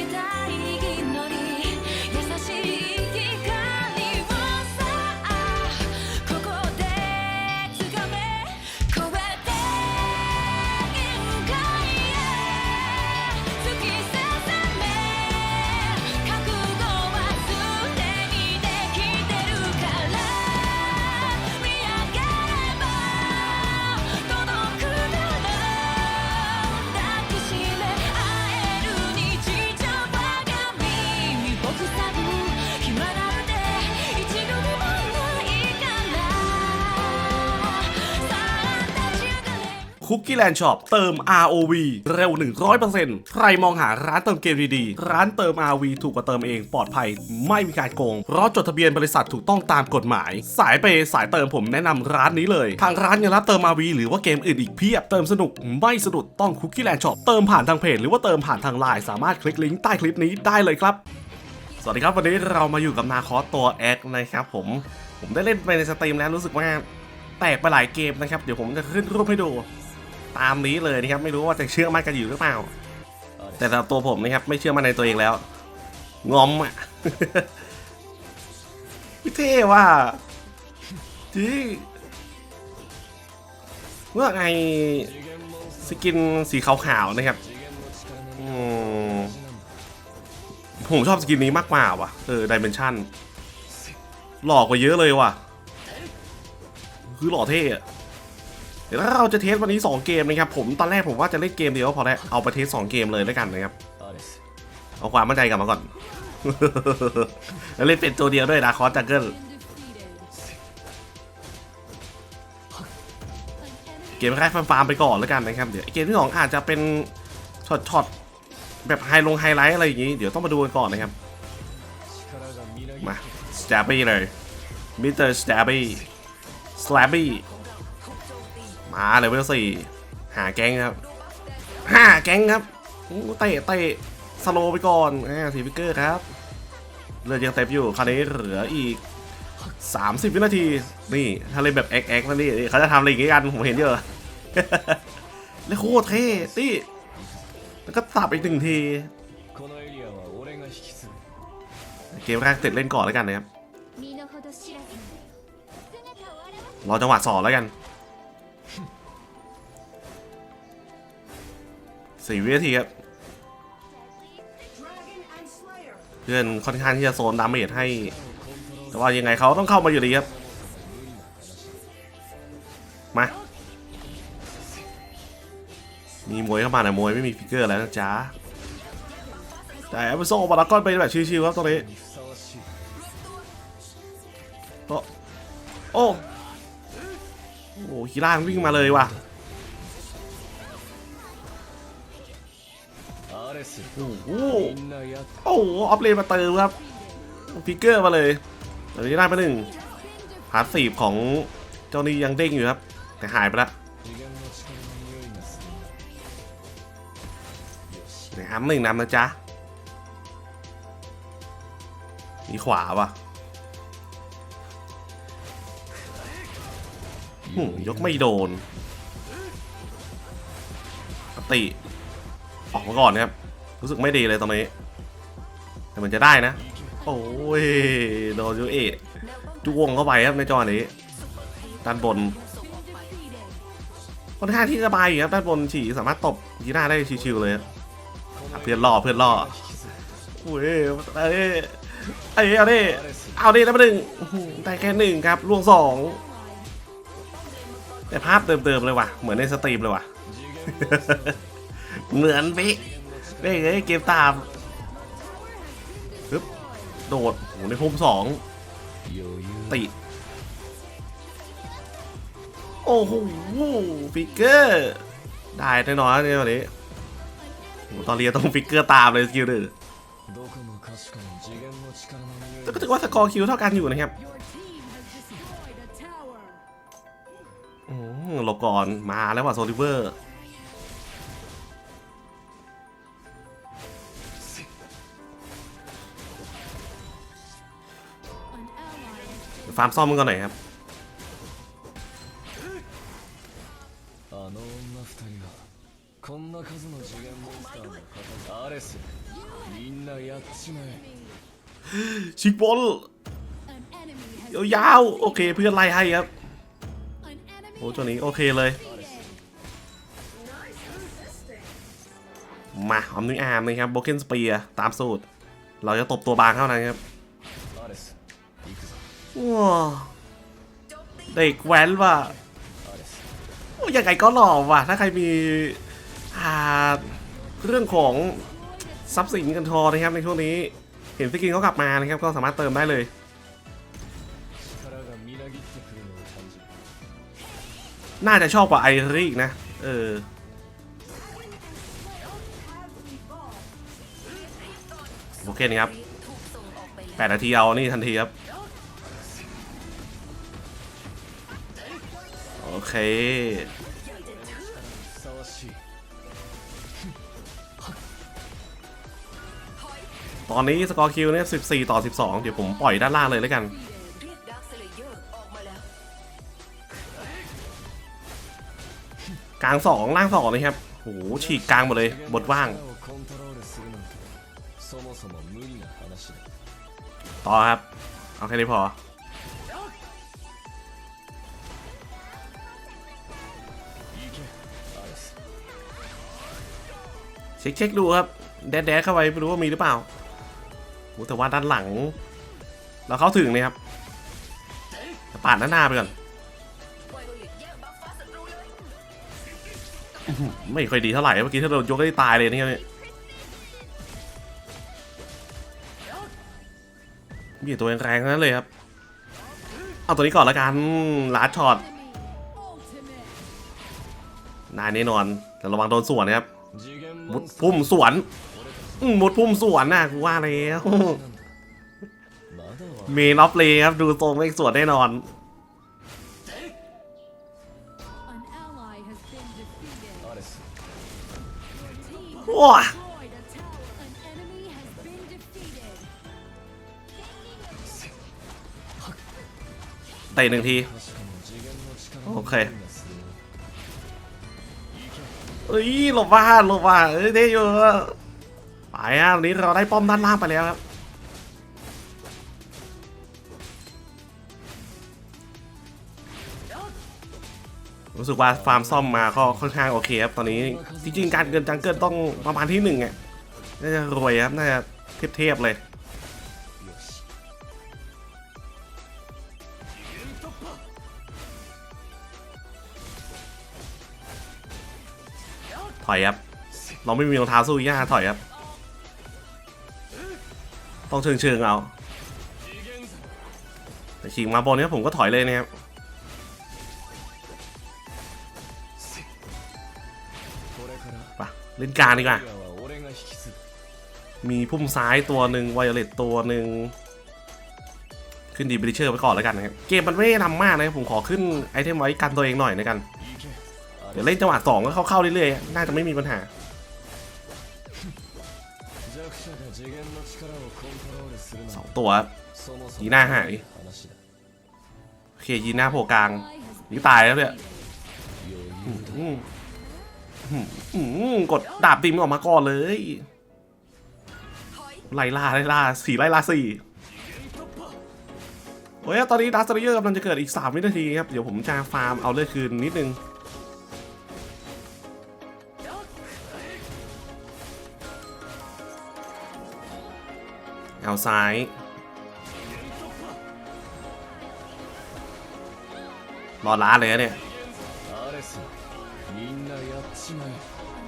기다리긴 คุกกี้แลนด์ช็อปเติม ROV เร็ว 100%ใครมองหาร้านเติมเกมดีๆ ร้านเติม ROV ถูกกว่าเติมเองปลอดภัย ไม่มีการโกง เพราะจดทะเบียนบริษัทถูกต้องตามกฎหมาย สายเปย์สายเติมผมแนะนำร้านนี้เลย ทางร้านยังรับเติม ROV หรือว่าเกมอื่นอีกเพียบ เติมสนุกไม่สะดุดต้องคุกกี้แลนด์ช็อปเติมผ่านทางเพจหรือว่าเติมผ่านทางไลน์สามารถคลิกลิงก์ใต้คลิปนี้ได้เลยครับสวัสดีครับวันนี้เรามาอยู่กับนาคอสตัว X นะครับผมผมได้เล่นไปในสตรีมแล้วรู้สึกว่าแตกไปหลายเกมนะครับ เดี๋ยวผมจะขึ้นรูปให้ดู ตามนี้เลยนะครับไม่รู้ว่าจะเชื่อมั่นกันอยู่หรือเปล่า แต่สำหรับตัวผมนะครับไม่เชื่อมั่นในตัวเองแล้วงอมอะพี่เท่ว่าจีเมื่อไงสกินสีขาวๆนะครับอืมผมชอบสกินนี้มากกว่าว่ะ เออดิเมนชั่น หลอกกว่าเยอะเลยว่ะ คือหล่อเท่อะ เดี๋ยวถ้าเราจะเทสวันนี้ 2 เกมนะครับผมตอนแรกผมว่าจะเล่นเกมเดียวก็พอแล้วเอาไปเทส 2 เกมเลยแล้วกันนะครับเอาความมั่นใจกลับมาก่อน แล้วเล่นเป็นตัวเดียวด้วยนะคอสจังเกิลเกมแรกฟาร์มๆไปก่อนแล้วกันนะครับเดี๋ยวเกมที่สองอาจจะเป็นช็อตๆแบบไฮลงไฮไลท์อะไรอย่างงี้เดี๋ยวต้องมาดูกันก่อนนะครับมาสแตบบี้เลยมิสเตอร์สแตบบี้สแลบบี้ มาเลยเวลสี่หาแก๊งครับหาแก๊งครับเตะเตะสโลไปก่อนสีฟิกเกอร์ครับเลือดยังเต็มอยู่คราวนี้เหลืออีก 30 วินาที นี่ถ้าเล่นแบบแอ็กแอ๊กนี่เขาจะทำอะไรอย่างงี้กันผมเห็นเยอะแล้โคตรเท่นี่แล้วก็สับอีกหนึ่งทีเกมแรกเสร็จเล่นก่อนแล้วกันนะครับรอจังหวะสอนแล้วกัน สี่วินาทีครับ เพื่อนค่อนข้างที่จะโซนดามเมจให้ แต่ว่ายังไงเขาต้องเข้ามาอยู่ดีครับ มา มีมวยเข้ามาแต่มวยไม่มีฟิกเกอร์แล้วนะจ๊ะ แต่แอปเปิลโซ่บาร์ก้อนไปแบบชิวๆครับตอนนี้โอ้โอ้โหคีร่าวิ่งมาเลยว่ะ โอ้โหโอ้โหออฟเลนมาเติมครับฟิกเกอร์มาเลยตอนนี้ได้ไปหนึ่งพาร์สีของเจ้านี้ยังเด้งอยู่ครับ แต่หายไปละนะครับหนึ่งนำนะจ๊ะ มีขวาปะยกไม่โดน ติ ออกมาก่อนครับ รู้สึกไม่ดีเลยตรงนี้ แต่มันจะได้นะ โอ้ยโดนยูเอจ้วงเข้าไปครับในจอนี้ด้านบนค่อนข้างที่สบายอยู่ครับด้านบนฉีสามารถตบยีน่าได้ชิวๆเลยเพื่อนล่อเพื่อนล่อโอ้ยเอ้ยเอ้ยเอาดิเอาดิแล้วมาหนึ่งได้แค่หนึ่งครับล่วงสองแต่ภาพเดิมๆเลยว่ะ เหมือนในสตรีมเลยว่ะ เหมือนพี่ เบ้ยเอ้ยเกมตามปึ๊บโดดโหในภูมิสองติโอ้โหฟิกเกอร์ ได้แน่นอนในวันนี้ตอนเรียต้องฟิกเกอร์ตามเลยสกิลดื้อก็ถือว่าสกอร์คิวเท่ากันอยู่นะครับหลบก่อนมาแล้วว่ะโซลิเวอร์าร์มซ่อมมันก่อนหน่อยครับ あの女二人はこんな数の次元モンスターの方アレス みんなやっちまえ ชิกบอล An enemy has ยาวๆโอเคเพื่อนไล่ให้ครับ an enemy โอ้ตัวนี้โอเคเลย มาออมนึงอาร์มนะครับโบเกนสเปียตามสูตร เราจะตบตัวบางเท่านั้นครับ アレス行くぞ ว้าเด็กแว้นว่ะโอ้ยังไงก็หล่อว่ะ ถ้าใครมีเรื่องของทรัพย์สินกันทอนะครับในช่วงนี้ เห็นสกินเขากลับมานะครับ ก็สามารถเติมได้เลยน่าจะชอบกว่าไอริกนะ เออ โอเคครับ 8 นาทีเอา นี่ทันทีครับ โอเค ตอนนี้สกอร์คิวเนี่ย14 ต่อ 12 เดี๋ยวผมปล่อยด้านล่างเลยแล้วกัน กลาง 2 ล่าง2นะครับโหฉีกกลางหมดเลย บทว่าง ต่อครับ เอาแค่นี้พอ เช็คเช็คดูครับ แดดแดดเข้าไปไม่รู้ว่ามีหรือเปล่าโหแต่ว่าด้านหลัง เราเข้าถึงนะครับปาดหน้าหน้าไปก่อน ไม่ค่อยดีเท่าไหร่เมื่อกี้ถ้าโดนยกได้ตายเลยนี่ครับมีแต่ตัวแรงๆทั้งนั้นเลยครับ เอาตัวนี้ก่อนละกันลาช็อตนายแน่นอนแต่ระวังโดนสวนนะครับ มุดพุ่มสวนมุดพุ่มสวนน่ะกูว่าแล้วมีน็อฟเลครับดูตรงไม่สวนแน่นอนว้าเตะหนึ่งที โอเค เอ้ยหลบว่าหลบว่าเอ้ยเท่อยู่ไปอะวันนี้เราได้ป้อมด้านล่างไปแล้วครับรู้สึกว่าฟาร์มซ่อมมาก็ค่อนข้างโอเคครับตอนนี้จริงๆการเกินจังเกิลต้องประมาณที่หนึ่งอะน่าจะรวยครับน่าจะเทพๆเลย ถอยครับ เราไม่มีรองเท้าสู้ย่าถอยครับ ต้องเชิงเชิงเอาแต่ชิงมาบอลนี้ผมก็ถอยเลยนะครับปะเล่นการดีกว่า มีพุ่มซ้ายตัวหนึ่งไวโอเลตตัวหนึ่งขึ้นดีบริเชอร์ไปก่อนแล้วกันนะครับ เกมมันไม่ได้ทำมากนะผมขอขึ้นไอเทมไว้กันตัวเองหน่อยนะกัน เดี๋ยวเล่นจังหวะสองก็เข้าๆเรื่อยๆ น่าจะไม่มีปัญหา สองตัวยีน้าหายโอเคยีน้าโผล่กลางนี่ตายแล้วเนี่ยกดดาบตีมออกมาก่อนเลย ไล่ล่าไล่ล่าสี่ไล่ล่าสี่โอ้ยตอนนี้ดัสเตอร์เยอร์กำลังจะเกิดอีก 3 วินาทีครับ เดี๋ยวผมจะฟาร์มเอาเลือดคืนนิดนึง เอาซ้าย รอล้าเลยเนี่ย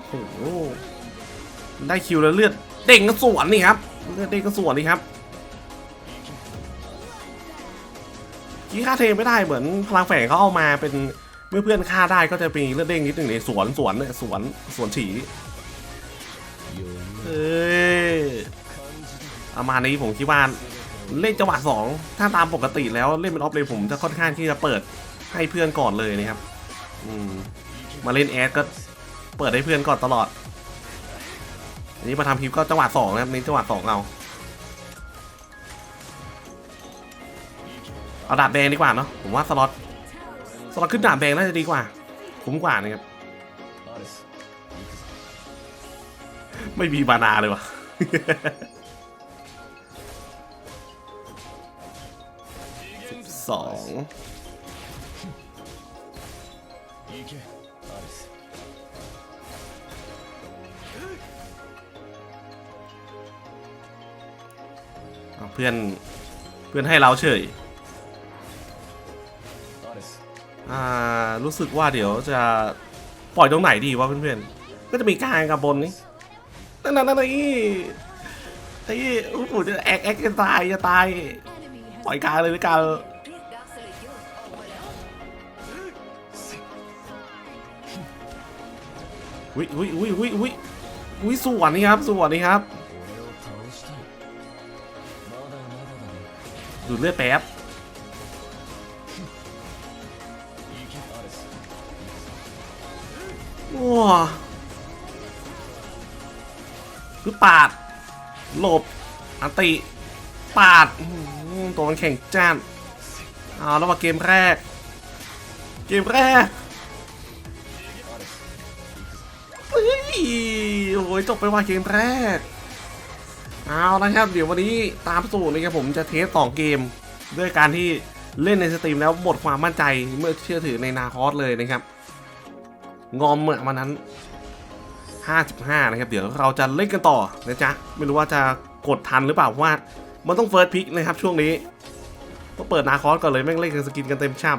โอ้โห ได้คิวแล้วเลือด เด้งก็สวนนี่ครับ เลือดเด้งก็สวนนี่ครับกี้ค่าเทไม่ได้เหมือนพลังแฝงเขาเอามาเป็นเมื่อเพื่อนฆ่าได้ก็จะมีเลือดเด้งนิดหนึ่งในสวนสวนเนี่ยสวนสวนฉีเอ้ย ประมาณนี้ผมคิดว่าเล่นจังหวะ2ถ้าตามปกติแล้วเล่นเป็นออฟเลยผมจะค่อนข้างที่จะเปิดให้เพื่อนก่อนเลยนะครับอืมมาเล่นแอดก็เปิดให้เพื่อนก่อนตลอด อันนี้มาทำคลิปก็จังหวะสองนะครับนี่จังหวะสองเราเอาดาบแดงดีกว่าเนาะผมว่าสล็อตสล็อตขึ้นดาบแดงน่าจะดีกว่า คุ้มกว่านะครับ ไม่มีบานาเลยวะ เพื่อน เพื่อนให้เราเฉย อ่า รู้สึกว่าเดี๋ยวจะปล่อยตรงไหนดีวะเพื่อนๆ ก็จะมีกางกับบนนี่นั่นนั่นนั่นนี่นี่อู้หูจะแอกแอกจะตายจะตาย ปล่อยกางเลยด้วยกัน วิวิวิวิวิวิอุ้สวนนี่ครับสวนนี่ครับดูเลือดแป๊บว้าคือปาด หลบอันติ ปาดตัวมันแข็งจ้านเอาแล้วมาเกมแรก เกมแรก โอ้ยจบไปว่าเกมแรก เอานะครับ เดี๋ยววันนี้ตามสูตรนะครับผมจะเทสสองเกม ด้วยการที่เล่นในสตรีมแล้วหมดความมั่นใจเมื่อเชื่อถือในนาคอสเลยนะครับ งอมเมื่อวันนั้น 55 นะครับ เดี๋ยวเราจะเล่นกันต่อนะจ๊ะ ไม่รู้ว่าจะกดทันหรือเปล่าว่ามันต้องเฟิร์สพิกนะครับช่วงนี้ต้องเปิดนาคอสก่อนเลยแม่งเล่นกันสกินกันเต็มช่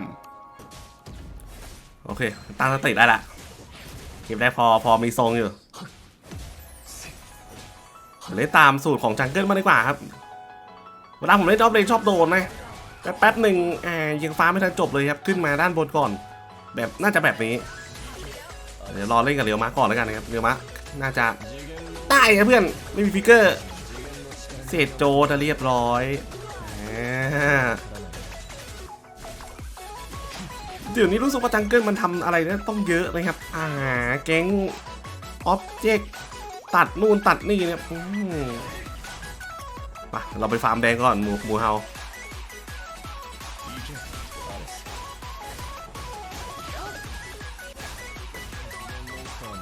ำโอเคตั้งสติได้ละ เก็บได้พอพอมีทรงอยู่เล่นตามสูตรของจังเกิลมาดีกว่าครับ เวลาผมเล่นจอบเลนชอบโดนนะแต่แป๊บหนึ่งอ่ายิงฟ้าไม่ทันจบเลยครับ ขึ้นมาด้านบนก่อน แบบน่าจะแบบนี้ เดี๋ยวรอเล่นกับเรียวมาก่อนแล้วกันนะครับเรียวมาน่าจะได้ครับเพื่อนไม่มีฟิกเกอร์ เศษโจจะเรียบร้อย เดี๋ยวนี้รู้สึกว่าจังเกิลมันทำอะไรเนี่ยต้องเยอะเลยครับ อ่า แก๊งอ็อบเจกต์ตัดนู่นตัดนี่เนี่ยปเราไปฟาร์มแดงก่อนหมูมูเฮา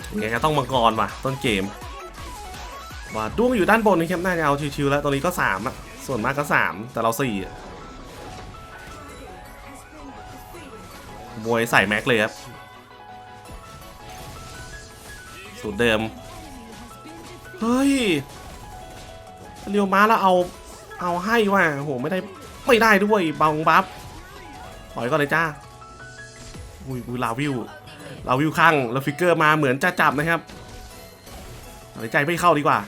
อย่างต้องมังกรว่ะต้นเกมว่าด้วงอยู่ด้านบนนะครับน่าจะเอาชิวๆแล้วตรงนี้ก็3อะส่วนมากก็ 3 แต่เรา4ี่ มวยใส่แม็กเลยครับ สูตรเดิม เฮ้ย เรียวม้าแล้วเอา เอาให้ว่ะโห ไม่ได้ ไม่ได้ด้วยบังบัฟปล่อยก็เลยจ้า อุ้ยอุ้ยลาวิวเราวิวข้างแล้วฟิกเกอร์มาเหมือนจะจับนะครับหายใจไม่เข้าดีกว่า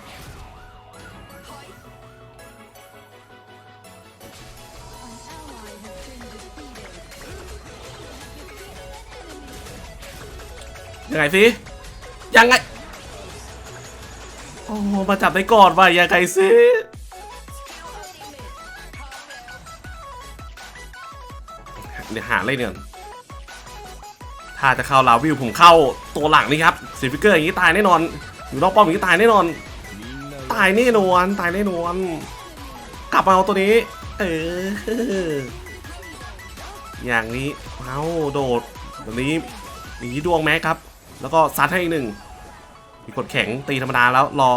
ยังไงสิยังไง โอ้มาจับได้ก่อนว่ะยังไงสิเดี๋ยวหาเล่นก่อนถ้าจะเข้าลาวิวผมเข้าตัวหลังนี่ครับสีฟิกเกอร์อย่างนี้ตายแน่นอนอยู่นอกป้อมอย่างนี้ตายแน่นอน ตายแน่นอนตายแน่นอนกลับมาเอาตัวนี้ เออ อย่างนี้เอาโดดแบบนี้อย่างนี้ดวงแม็กครับ แล้วก็ซัดให้อีกหนึ่งมีกดแข็งตีธรรมดาแล้วรอ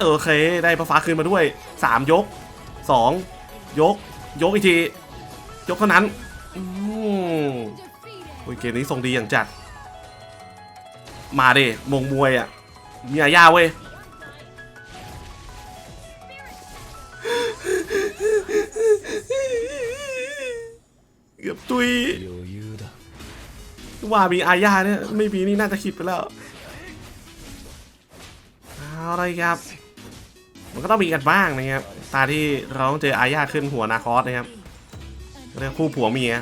โอเคได้ประฟ้าคืนมาด้วย 3 ยก 2 ยก ยกอีกที ยกเท่านั้นโอ้ยเกมนี้ทรงดีอย่างจัด มาดิมงมวยอะมีอาญาเว้ยเกือบตุย ว่ามีอาญาเนี่ยไม่มีนี่น่าจะคิดไปแล้วเอาอะไรครับ มันก็ต้องมีกันบ้างนะครับ ตาที่เราต้องเจออาญาขึ้นหัวนาคอสนะครับเรียกคู่ผัวเมีย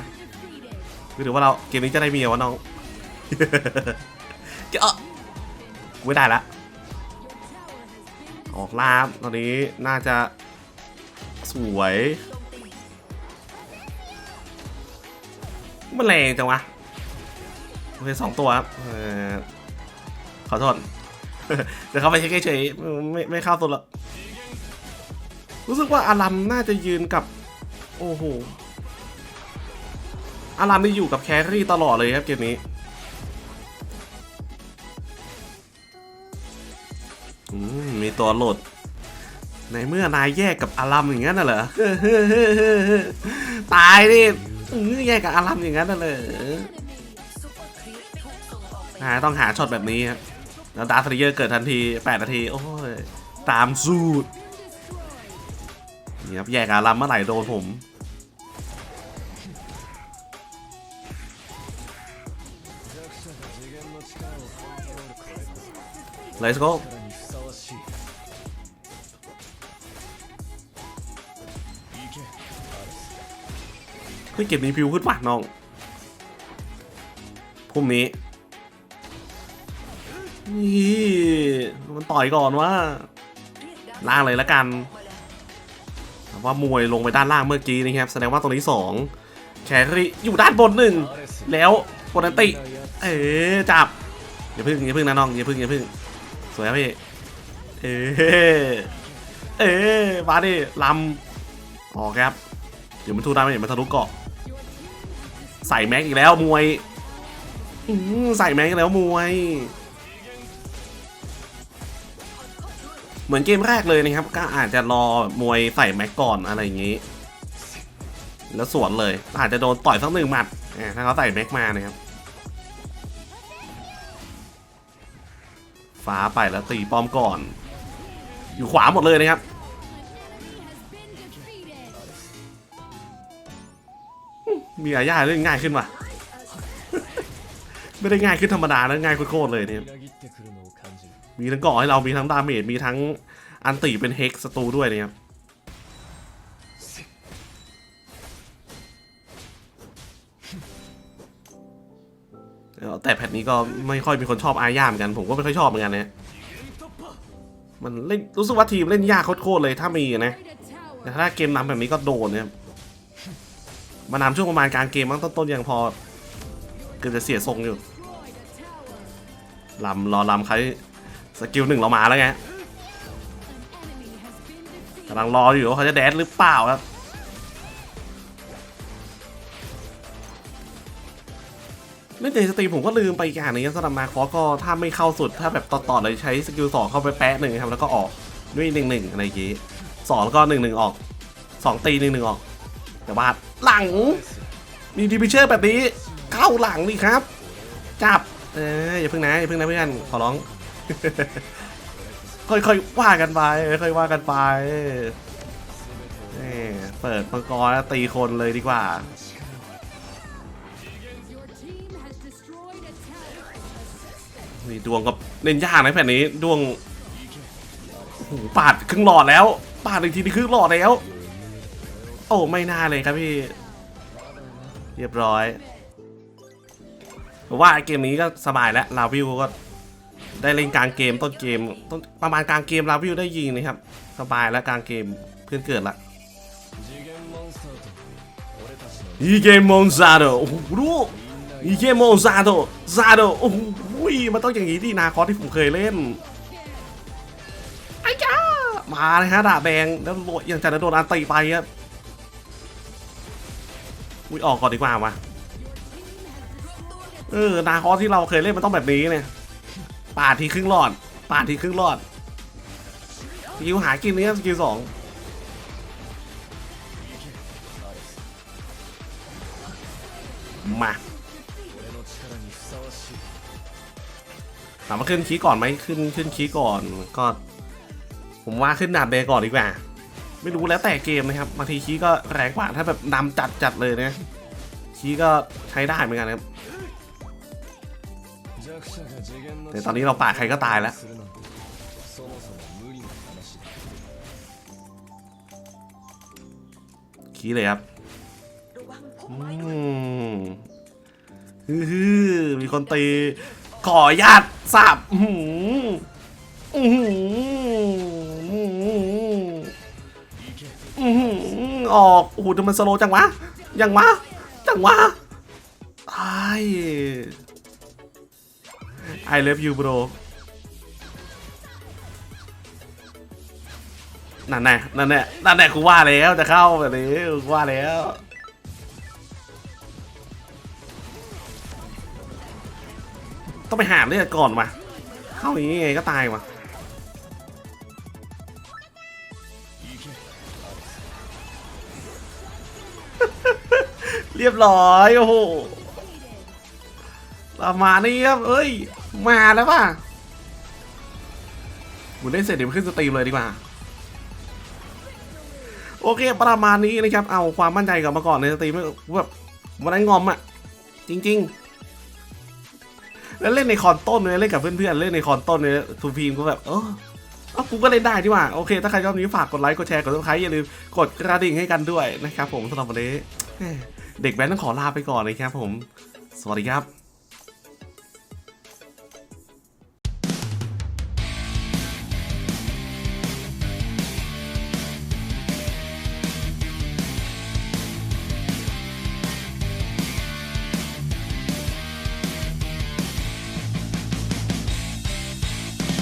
คือถือว่าเราเกมนี้จะได้เมียวะน้องเจาะกูไม่ได้ละ ออกลาบตอนนี้น่าจะสวยมันแรงจังวะ เคสองตัวครับออขอโทษ เดี๋ยวเขาไปเช็คเฉยไม่ไม่เข้าตัวละรู้สึกว่าอารัมน่าจะยืนกับ โอ้โหอารัมนี่อยู่กับแครี่ตลอดเลยครับเกมนี้มีตัวหลด ในเมื่อนายแยกกับอารัมอย่างนั้นน่ะเหรอตายดิแยกกับอารัมอย่างนั้นน่ะเหร นะต้องหาช็อตแบบนี้ครับแล้วดาร์ธเยอร์เกิดทันที 8 นาที โอ้ย ตามสู้นี่ครับแยกอารัมเมื่อไหร่โดนผม Let's go เฮ้เก็บมีพิวขึ้นปะน้องพรุ่งนี้ มันต่อยก่อนว่า ล่างเลยละกันว่ามวยลงไปด้านล่างเมื่อกี้นะครับ แสดงว่าตรงนี้ 2 แครี่อยู่ด้านบนหนึ่งแล้วปนติ เออจับ อย่าพึ่งอย่าพึ่งนะน้องอย่าพึ่งอย่าพึ่งสวยครับพี่ เออเออมาดิลำออกครับเดี๋ยวมันทุได้ไหมเดี๋มันทะลุเกาะ ใส่แม็กอีกแล้วมวยใส่แม็กอีกแล้วมวย เหมือนเกมแรกเลยนะครับ ก็อาจจะรอมวยใส่แม็กก่อนอะไรอย่างนี้ แล้วสวนเลย อาจจะโดนต่อยสักหนึ่งหมัดถ้าเขาใส่แม็กมานะครับ ฟ้าไปแล้วตีป้อมก่อน อยู่ขวาหมดเลยนะครับมีอาญาเล่นง่ายขึ้นว่ะ ไม่ได้ง่ายขึ้นธรรมดานะง่ายโคตรเลยเนี่ย มีทั้งกาะให้เรามีทั้งดาเมจมีทั้งอันติเป็นเฮกสตูด้วยนะครับแต่แพทนี้ก็ไม่ค่อยมีคนชอบอาญาเหมือนกัน ผมก็ไม่ค่อยชอบเหมือนกันนะมันเล่นรู้สึกว่าทีมเล่นยากโคตรเลยถ้ามีนะแต่ถ้าเกมนำแบบนี้ก็โดนเนะครับมานำช่วงประมาณกลางเกมมั้งต้นๆยังพอเกือบจะเสียทรงอยู่ลำรอลำใคร สกิลหนึ่งเรามาแล้วไงกำลังรออยู่ว่าเขาจะแดดหรือเปล่าครับเล่นเดสตรีมผมก็ลืมไปอีกอย่างนึงสำหรับนาคอก็ถ้าไม่เข้าสุด ถ้าแบบต่อๆเลยใช้สกิลสองเข้าไปแปะหนึ่งครับ แล้วก็ออกด้วยหนึ่งหนึ่งอะไรอย่างงี้สองแล้วก็หนึ่งหนึ่งออกสองตีหนึ่งหนึ่งออก แต่ว่าหลัง มีดีพิเชอร์แบบนี้ เข้าหลังดิครับ จับ เอออย่าเพิ่งนะอย่าเพิ่งนะเพื่อนขอร้อง ค่อยๆว่ากันไปค่อยๆว่ากันไปเออเปิดมังกรแล้วตีคนเลยดีกว่า นี่ดวงกับเล่นยากนะแผ่นนี้ดวงโอ้โหปาดครึ่งหลอดแล้วปาดอีกทีนี่ครึ่งหลอดแล้ว โอ้ไม่น่าเลยครับพี่ เรียบร้อยว่าเกมนี้ก็สบายแล้วลาวิวก็ ได้เล่นกลางเกมต้นเกมต้นประมาณกลางเกมลาวิวได้ยิงนะครับ สบายแล้วกลางเกมเพื่อนเกิดละอีเกมมอนซาโดโอ้โหดูอีเกมมอนซาโดซาโดโอ้โหมันต้องอย่างนี้ที่นาคอที่ผมเคยเล่นไอ้จ้ามาเลยฮะดาแบงแล้วโดนยังจะโดนอันตีไปครับอุ้ยออกก่อนดีกว่ามาเออนาคอที่เราเคยเล่นมันต้องแบบนี้เนี่ย ปาดทีครึ่งรอดปาดทีครึ่งรอดสกิลหากินนี่คสกิลสองมาถามว่าขึ้นคีก่อนไหมขึ้นขึ้นคีก่อนก็ ผมว่าขึ้นดาบเบก่อนดีกว่า ไม่รู้แล้วแต่เกมนะครับบางทีคีก็แรงกว่าถ้าแบบนำจัดจัดเลยนะคีก็ใช้ได้เหมือนกันครับ แต่ตอนนี้เราปาดใครก็ตายแล้วขี้เลยครับฮือมีคนตี ขอญาติสับหืมออกโอ้โหมันสโลจังวะ ยังวะ จังวะไอ I love you bro นั่นแน่นั่นแน่นั่นแน่กูว่าแล้วจะเข้าแบบนี้กูว่าแล้วต้องไปหาเลือดก่อนวะเข้าอย่างนี้ไงก็ตายว่ะเรียบร้อย โอ้โห ประมาณนี้ครับเอ้ย มาแล้วป่ะหมุนได้เสร็จเดี๋ยวขึ้นสตรีมเลยดีกว่า โอเค ประมาณนี้นะครับ เอาความมั่นใจกลับมาก่อนในสตรีมแบบวันนั้นงอมอะจริง ๆ แล้วเล่นในคอนต้นเลยเล่นกับเพื่อนๆเล่นในคอนต้นเลยทูพีมก็แบบเออเอากูก็เล่นได้ดีกว่าโอเค ถ้าใครชอบนี้ฝากกดไลค์กดแชร์กดซับสไครต์อย่าลืมกดกระดิ่งให้กันด้วยนะครับผมสำหรับวันนี้เด็กแบนต้องขอลาไปก่อนนะครับผม สวัสดีครับ